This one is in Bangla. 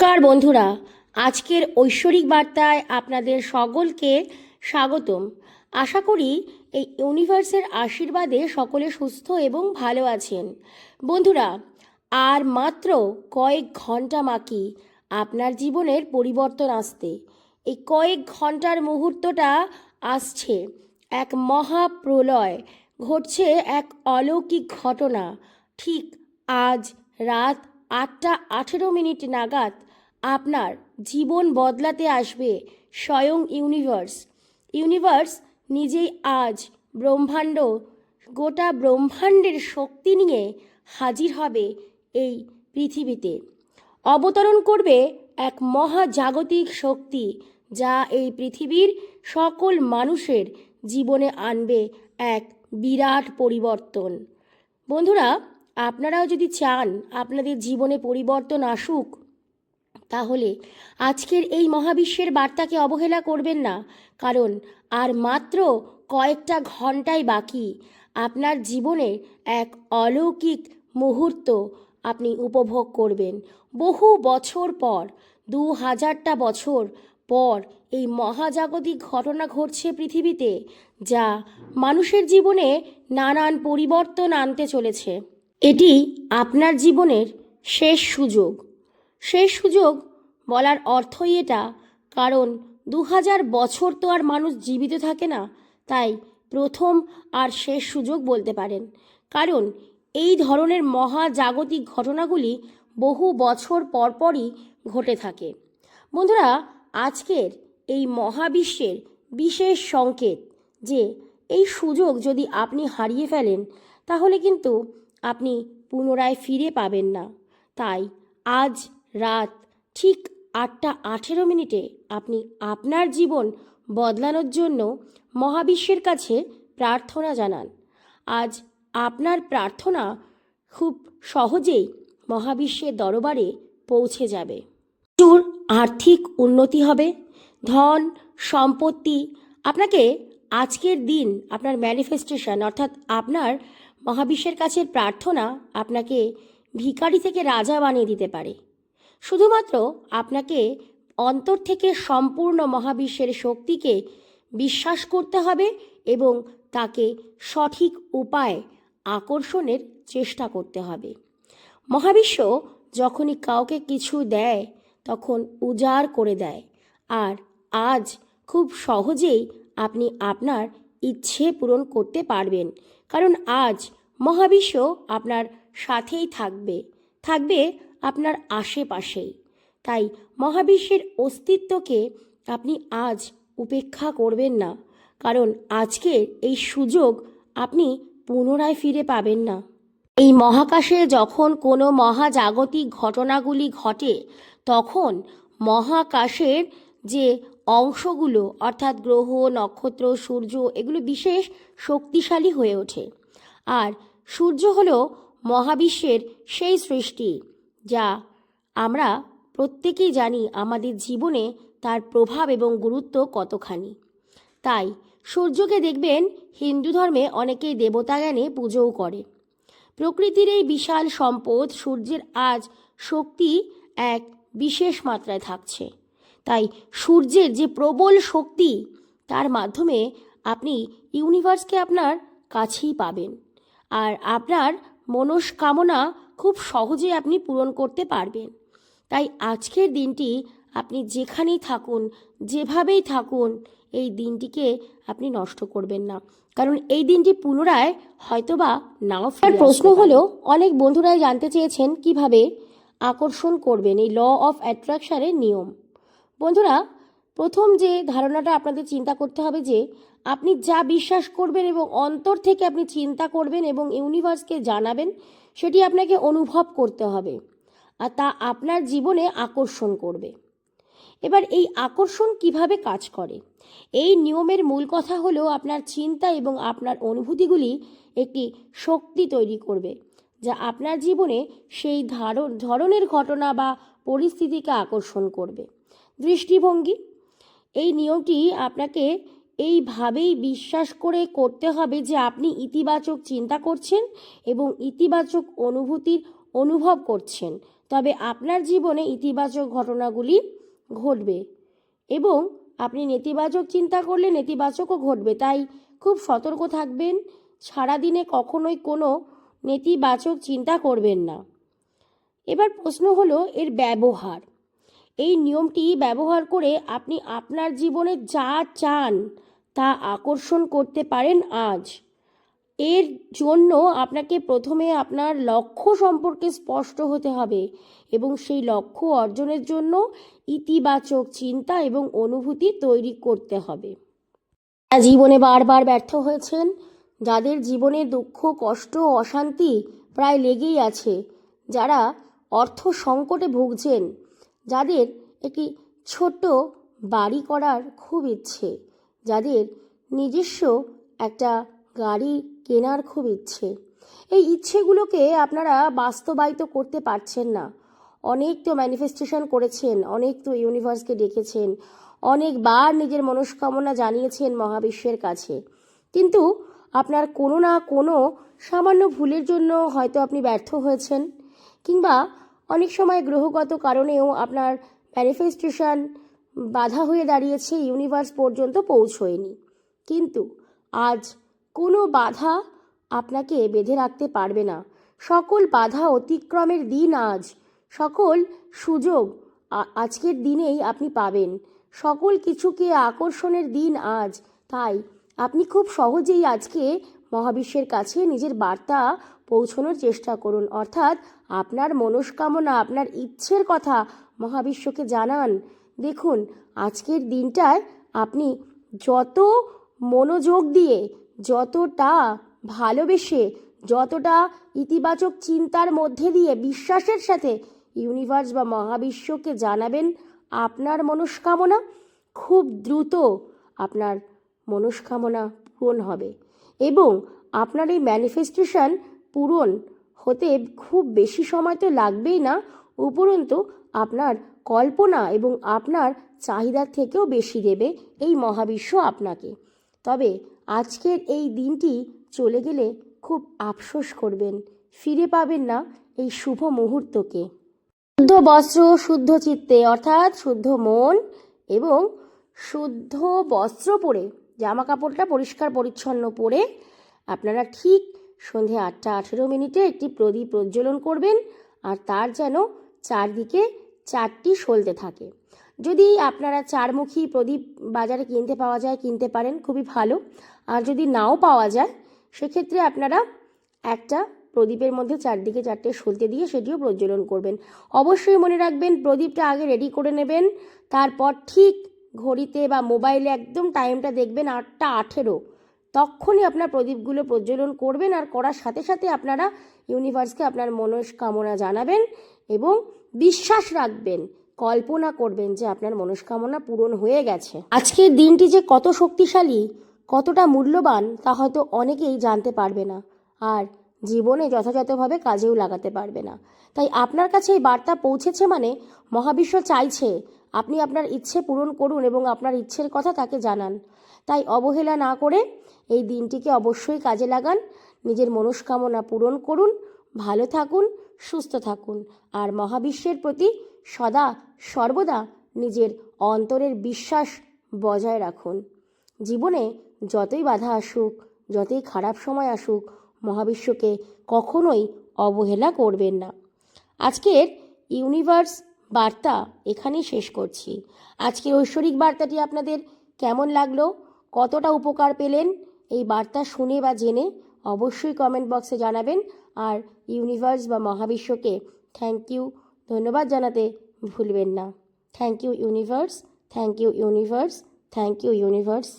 নমস্কার বন্ধুরা, আজকের ঐশ্বরিক বার্তায় আপনাদের সকলকে স্বাগতম। আশা করি এই ইউনিভার্সের আশীর্বাদে সকলে সুস্থ এবং ভালো আছেন। বন্ধুরা, আর মাত্র কয়েক ঘণ্টা বাকি আপনার জীবনের পরিবর্তন আসতে। এই কয়েক ঘণ্টার মুহূর্তটা আসছে। এক মহাপ্রলয় ঘটছে এক অলৌকিক ঘটনা। ঠিক আজ রাত আটটা আঠেরো মিনিট নাগাদ আপনার জীবন বদলাতে আসবে স্বয়ং ইউনিভার্স। ইউনিভার্স নিজেই আজ ব্রহ্মাণ্ড, গোটা ব্রহ্মাণ্ডের শক্তি নিয়ে হাজির হবে এই পৃথিবীতে। অবতরণ করবে এক মহাজাগতিক শক্তি যা এই পৃথিবীর সকল মানুষের জীবনে আনবে এক বিরাট পরিবর্তন। বন্ধুরা, আপনারাও যদি চান আপনাদের জীবনে পরিবর্তন আসুক তাহলে আজকের এই মহাবিশ্বের বার্তাকে অবহেলা করবেন না, কারণ আর মাত্র কয়েকটা ঘন্টাই বাকি। আপনার জীবনে এক অলৌকিক মুহূর্ত আপনি উপভোগ করবেন। বহু বছর পর, দু হাজারটা বছর পর এই মহাজাগতিক ঘটনা ঘটছে পৃথিবীতে, যা মানুষের জীবনে নানান পরিবর্তন আনতে চলেছে। এটি আপনার জীবনের শেষ সুযোগ। শেষ সুযোগ বলার অর্থই এটা। কারণ দু হাজার বছর তো আর মানুষ জীবিত থাকে না, তাই প্রথম আর শেষ সুযোগ বলতে পারেন। কারণ এই ধরনের মহাজাগতিক ঘটনাগুলি বহু বছর পরপরই ঘটে থাকে। বন্ধুরা, আজকের এই মহাবিশ্বের বিশেষ সংকেত যে এই সুযোগ যদি আপনি হারিয়ে ফেলেন, তাহলে কিন্তু আপনি পুনরায় ফিরে পাবেন না। তাই আজ রাত ঠিক আটটা আঠেরো মিনিটে আপনি আপনার জীবন বদলানোর জন্য মহাবিশ্বের কাছে প্রার্থনা জানান। আজ আপনার প্রার্থনা খুব সহজেই মহাবিশ্বের দরবারে পৌঁছে যাবে। প্রচুর আর্থিক উন্নতি হবে, ধন, সম্পত্তি, আপনাকে আজকের দিন আপনার ম্যানিফেস্টেশন অর্থাৎ আপনার মহাবিশ্বের কাছে প্রার্থনা আপনাকে ভিখারি থেকে রাজা বানিয়ে দিতে পারে। শুধুমাত্র আপনাকে অন্তর থেকে সম্পূর্ণ মহাবিশ্বের শক্তিকে বিশ্বাস করতে হবে এবং তাকে সঠিক উপায় আকর্ষণের চেষ্টা করতে হবে। মহাবিশ্ব যখনই কাউকে কিছু দেয়, তখন উজাড় করে দেয়। আর আজ খুব সহজেই আপনি আপনার ইচ্ছে পূরণ করতে পারবেন। কারণ আজ মহাবিশ্ব আপনার সাথেই থাকবে। থাকবে আপনার আশেপাশেই। তাই মহাবিশ্বের অস্তিত্বকে আপনি আজ উপেক্ষা করবেন না। কারণ আজকের এই সুযোগ আপনি পুনরায় ফিরে পাবেন না। এই মহাকাশে যখন কোনো মহাজাগতিক ঘটনাগুলি ঘটে, তখন মহাকাশের যে অংশগুলো, অর্থাৎ গ্রহ, নক্ষত্র, সূর্য, এগুলো বিশেষ শক্তিশালী হয়ে ওঠে। আর সূর্য হলো মহাবিশ্বের সেই সৃষ্টি। যা আমরা প্রত্যেকেই জানি আমাদের জীবনে তার প্রভাব এবং গুরুত্ব কতখানি। তাই সূর্যকে দেখবেন হিন্দু ধর্মে অনেকেই দেবতা জ্ঞানে পুজোও করে। প্রকৃতির এই বিশাল সম্পদ সূর্যের আজ শক্তি এক বিশেষ মাত্রায় থাকছে। তাই সূর্যের যে প্রবল শক্তি, তার মাধ্যমে আপনি ইউনিভার্সকে আপনার কাছেই পাবেন। আর আপনার মনস্কামনা খুব সহজে আপনি পূরণ করতে পারবেন। তাই আজকের দিনটি আপনি যেখানেই থাকুন যেভাবেই থাকুন এই দিনটিকে আপনি নষ্ট করবেন না। কারণ এই দিনটি পুনরায় হয়তোবা নাও ফেরার প্রশ্ন হলো অনেক বন্ধুরাই জানতে চেয়েছেন কীভাবে আকর্ষণ করবেন এই ল অফ অ্যাট্রাকশনের নিয়ম। বন্ধুরা প্রথম যে ধারণাটা আপনাদের চিন্তা করতে হবে যে আপনি যা বিশ্বাস করবেন এবং অন্তর থেকে আপনি চিন্তা করবেন এবং ইউনিভার্সকে জানাবেন, সেটি আপনাকে অনুভব করতে হবে আর তা আপনার জীবনে আকর্ষণ করবে। এবার এই আকর্ষণ কীভাবে কাজ করে? এই নিয়মের মূল কথা হলো আপনার চিন্তা এবং আপনার অনুভূতিগুলি একটি শক্তি তৈরি করবে, যা আপনার জীবনে সেই ধরনের ঘটনা বা পরিস্থিতিকে আকর্ষণ করবে। দৃষ্টিভঙ্গি, এই নিয়মটি আপনাকে এইভাবেই বিশ্বাস করে করতে হবে যে আপনি ইতিবাচক চিন্তা করছেন এবং ইতিবাচক অনুভূতির অনুভব করছেন। তবে আপনার জীবনে ইতিবাচক ঘটনাগুলি ঘটবে এবং আপনি নেতিবাচক চিন্তা করলে নেতিবাচকও ঘটবে। তাই খুব সতর্ক থাকবেন, সারাদিনে কখনোই কোনো নেতিবাচক চিন্তা করবেন না। এবার প্রশ্ন হলো, এর ব্যবহার। এই নিয়মটি ব্যবহার করে আপনি আপনার জীবনে যা চান তা আকর্ষণ করতে পারেন আজ। এর জন্য আপনাকে প্রথমে আপনার লক্ষ্য সম্পর্কে স্পষ্ট হতে হবে এবং সেই লক্ষ্য অর্জনের জন্য ইতিবাচক চিন্তা এবং অনুভূতি তৈরি করতে হবে। জীবনে বারবার ব্যর্থ হয়েছেন, যাদের জীবনে দুঃখ, কষ্ট, অশান্তি প্রায় লেগেই আছে, যারা অর্থ সংকটে ভুগছেন, যাদের একটি ছোট বাড়ি করার খুব ইচ্ছে যাদের নিজস্ব একটা গাড়ি কেনার খুব ইচ্ছে। এই ইচ্ছেগুলোকে আপনারা বাস্তবায়িত করতে পারছেন না। অনেক তো ম্যানিফেস্টেশন করেছেন, অনেক তো ইউনিভার্সকে ডেকেছেন, অনেকবার নিজের মনস্কামনা জানিয়েছেন মহাবিশ্বের কাছে। কিন্তু আপনার কোনো না কোনো সামান্য ভুলের জন্য হয়তো আপনি ব্যর্থ হয়েছেন, কিংবা অনেক সময় গ্রহগত কারণেও আপনার ম্যানিফেস্টেশন বাধা হয়ে দাঁড়িয়েছে ইউনিভার্স পর্যন্ত পৌঁছয়নি। কিন্তু আজ কোনো বাধা আপনাকে বেঁধে রাখতে পারবে না। সকল বাধা অতিক্রমের দিন আজ। সকল সুযোগ আজকের দিনেই আপনি পাবেন। সকল কিছুকে আকর্ষণের দিন আজ। তাই আপনি খুব সহজেই আজকে মহাবিশ্বের কাছে নিজের বার্তা পৌঁছানোর চেষ্টা করুন। অর্থাৎ আপনার মনস্কামনা, আপনার ইচ্ছের কথা মহাবিশ্বকে জানান। দেখুন, আজকের দিনটায় আপনি যত মনোযোগ দিয়ে, যতটা ভালোবেসে, যতটা ইতিবাচক চিন্তার মধ্যে দিয়ে বিশ্বাসের সাথে ইউনিভার্স বা মহাবিশ্বকে জানাবেন আপনার মনস্কামনা, খুব দ্রুত আপনার মনস্কামনা পূরণ হবে এবং আপনার এই ম্যানিফেস্টেশন পূরণ হতে খুব বেশি সময় তো লাগবেই না। উপরন্তু আপনার কল্পনা এবং আপনার চাহিদার থেকেও বেশি দেবে এই মহাবিশ্ব আপনাকে। তবে আজকের এই দিনটি চলে গেলে খুব আফসোস করবেন, ফিরে পাবেন না এই শুভ মুহূর্তকে। শুদ্ধ বস্ত্র, শুদ্ধ চিত্তে, অর্থাৎ শুদ্ধ মন এবং শুদ্ধ বস্ত্র পরে জামা কাপড়টা পরিষ্কার পরিচ্ছন্ন পরে আপনারা ঠিক সন্ধে আটটা আঠেরো মিনিটে একটি প্রদীপ প্রজ্বলন করবেন আর তার যেন চারদিকে চারটি সলতে থাকে। যদি আপনারা চারমুখী প্রদীপ বাজারে কিনতে পাওয়া যায়, কিনতে পারেন, খুবই ভালো। আর যদি নাও পাওয়া যায়, সেক্ষেত্রে আপনারা একটা প্রদীপের মধ্যে চারদিকে চারটে সলতে দিয়ে সেটিও প্রজ্বলন করবেন। অবশ্যই মনে রাখবেন, প্রদীপটা আগে রেডি করে নেবেন, তারপর ঠিক ঘড়িতে বা মোবাইলে একদম টাইমটা দেখবেন আটটা আঠেরো। তখনই আপনার প্রদীপগুলো প্রজ্বলন করবেন আর করার সাথে সাথে আপনারা ইউনিভার্সকে আপনার মনস্কামনা জানাবেন এবং বিশ্বাস রাখবেন, কল্পনা করবেন যে আপনার মনস্কামনা পূরণ হয়ে গেছে। আজকের দিনটি যে কত শক্তিশালী, কতটা মূল্যবান, তা হয়তো অনেকেই জানতে পারবে না আর জীবনে যথাযথভাবে কাজেও লাগাতে পারবে না। তাই আপনার কাছে এই বার্তা পৌঁছেছে মানে মহাবিশ্ব চাইছে আপনি আপনার ইচ্ছে পূরণ করুন এবং আপনার ইচ্ছের কথা তাকে জানান। তাই অবহেলা না করে এই দিনটিকে অবশ্যই কাজে লাগান, নিজের মনস্কামনা পূরণ করুন ভালো থাকুন, সুস্থ থাকুন। আর মহাবিশ্বের প্রতি সদা, সর্বদা নিজের অন্তরের বিশ্বাস বজায় রাখুন। জীবনে যতই বাধা আসুক, যতই খারাপ সময় আসুক, মহাবিশ্বকে কখনোই অবহেলা করবেন না। আজকের ইউনিভার্স বার্তা এখানেই শেষ করছি। আজকের ঐশ্বরিক বার্তাটি আপনাদের কেমন লাগল, কতটা উপকার পেলেন, এই বার্তা শুনে বা জেনে অবশ্যই কমেন্ট বক্সে জানাবেন। আর ইউনিভার্স বা মহাবিশ্বকে থ্যাংক ইউ ধন্যবাদ জানাতে ভুলবেন না। Thank you universe thank you universe thank you universe